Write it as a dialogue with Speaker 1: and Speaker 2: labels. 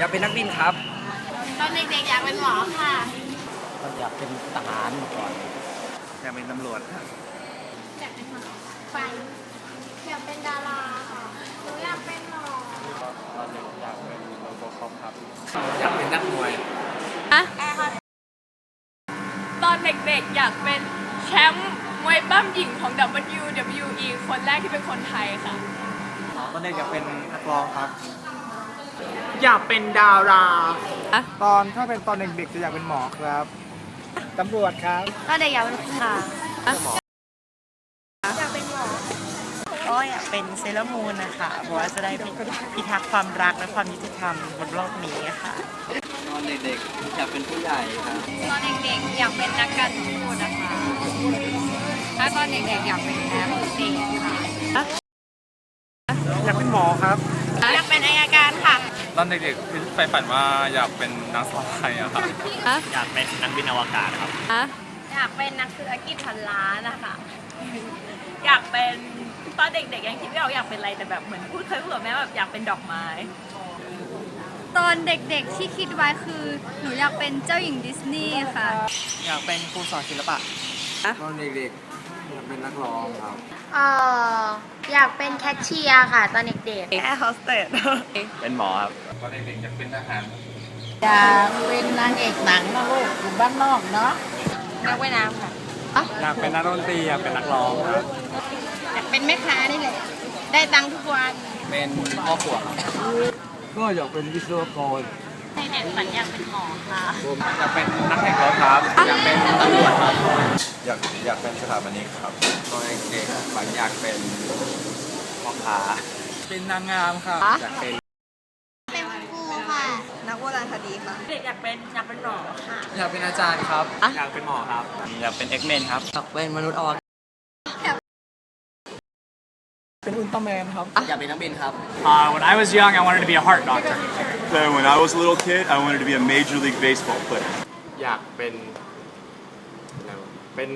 Speaker 1: อยากเป็นนักบินครับ
Speaker 2: ตอนเด็กๆอยากเป็นหมอค่ะ
Speaker 1: ก็อยากเป็นทหารมาก่อน
Speaker 3: อยากเป็นตำรวจครับ
Speaker 2: อยากเป็นหมอฟันอยากเป็นดาราค่ะหนูอยากเป็นหมอ
Speaker 3: ตอนเด็กอยากเป็นโรบอคอปครับ
Speaker 1: อยากเป็นนักมวย
Speaker 4: ตอนเด็กๆอยากเป็นแชมป์มวยปั้มหญิงของ WWE คนแรกที่เป็นคนไทยค่ะ
Speaker 3: ตอนเด็กอยากเป็นนักร้องครับ
Speaker 5: อยากเป็นดารา
Speaker 3: ตอนถ้าเป็นตอนเด็กๆจะอยากเป็นหมอครับตำรวจครับ
Speaker 2: ตอนเด็กอยากเป็นครูค่ะ
Speaker 6: ก็อยากเป็นเซเลอรามูนนะคะเพราะว่าจะได้พิทักษ์ความรักและความยุติธรรมบนโลกนี้ค่ะ
Speaker 1: ตอนเด็กๆอยากเป็นผู้ใหญ่ครับ
Speaker 4: ตอนเด็กๆอยากเป็นนักการทูตนะคะ ถ้าตอนเด็กๆอยากเป็นแอร์โฮสเตสค่ะ
Speaker 3: อยากเป็นหมอครับ
Speaker 4: อ
Speaker 7: นเด็กๆคือใฝ่ฝันว่าอยากเป็นนักสาวไทยอะครับ
Speaker 3: อยากเป็นนักบินอวกาศครับ
Speaker 4: อยากเป็นนักธุรกิจพันล้านนะคะอยากเป็นตอนเด็กๆยังคิดไม่ออกอยากเป็นอะไรแต่แบบเหมือนพูดเคยพูดกับแม่แบบอยากเป็นดอกไม้
Speaker 2: ตอนเด็กๆที่คิดไว้คือ หนูอยากเป็นเจ้าหญิงดิสนีย์ค่ะ
Speaker 3: อยากเป็นครูสอนศิลปะ
Speaker 1: ตอนเด็กๆอยากเป็นนักร้องครับ
Speaker 2: เอ่ออยากเป็นแคชเชียร์ค่ะ ตอนเด็ก
Speaker 6: แอร์โฮสเตส
Speaker 3: เป็นหมอครับ
Speaker 7: ตอนเด็กๆอยากเป็นทหาร
Speaker 6: อยากเป็นนางเอกหนังนะลูกอยู่บ้านนอกเนาะ
Speaker 4: นักว่ายน้ำค่ะ
Speaker 3: อยากเป็นนักดนตรีอยากเป็นนักร้องครับ
Speaker 2: ๆอยากเป็นแม่ค้านี่แหละได้ตังค์ทุกวัน
Speaker 1: เป็นพ่อขวบก็อยากเป็นวิศวกร
Speaker 4: ในเด็กฝันอยากเป็นหมอค่ะ
Speaker 3: อยากเป็นนักแข่งรถครับอยากเป็นตำรวจครับ
Speaker 7: อยากอยากเป็นสถาปนิกครับ
Speaker 1: ตอนเด็กๆฝันอยากเป็นพ่อค้า
Speaker 3: เป็นนางงามครับ
Speaker 1: อยากเป็น
Speaker 2: เป็นครูค่ะ
Speaker 6: นักโบราณคดีค่ะ
Speaker 4: เด็ก อยากเป็นอยากเป็นหมอค่ะ
Speaker 1: อยากเป็นอาจารย์ครับ
Speaker 3: อยากเป็นหมอครับ อยากเป็นเอ็กเมนครับ
Speaker 1: อยากเป็นมนุษย์อวกาศ
Speaker 3: เป็นอุลตร้าแมนครับ
Speaker 1: อยากเป็นนักบินครับ
Speaker 5: Uh, when I was young, I wanted to be a heart doctor.
Speaker 8: So when I was a little kid, I wanted to be a Major League Baseball player.
Speaker 3: อยากเป็นอะไรวะเป็น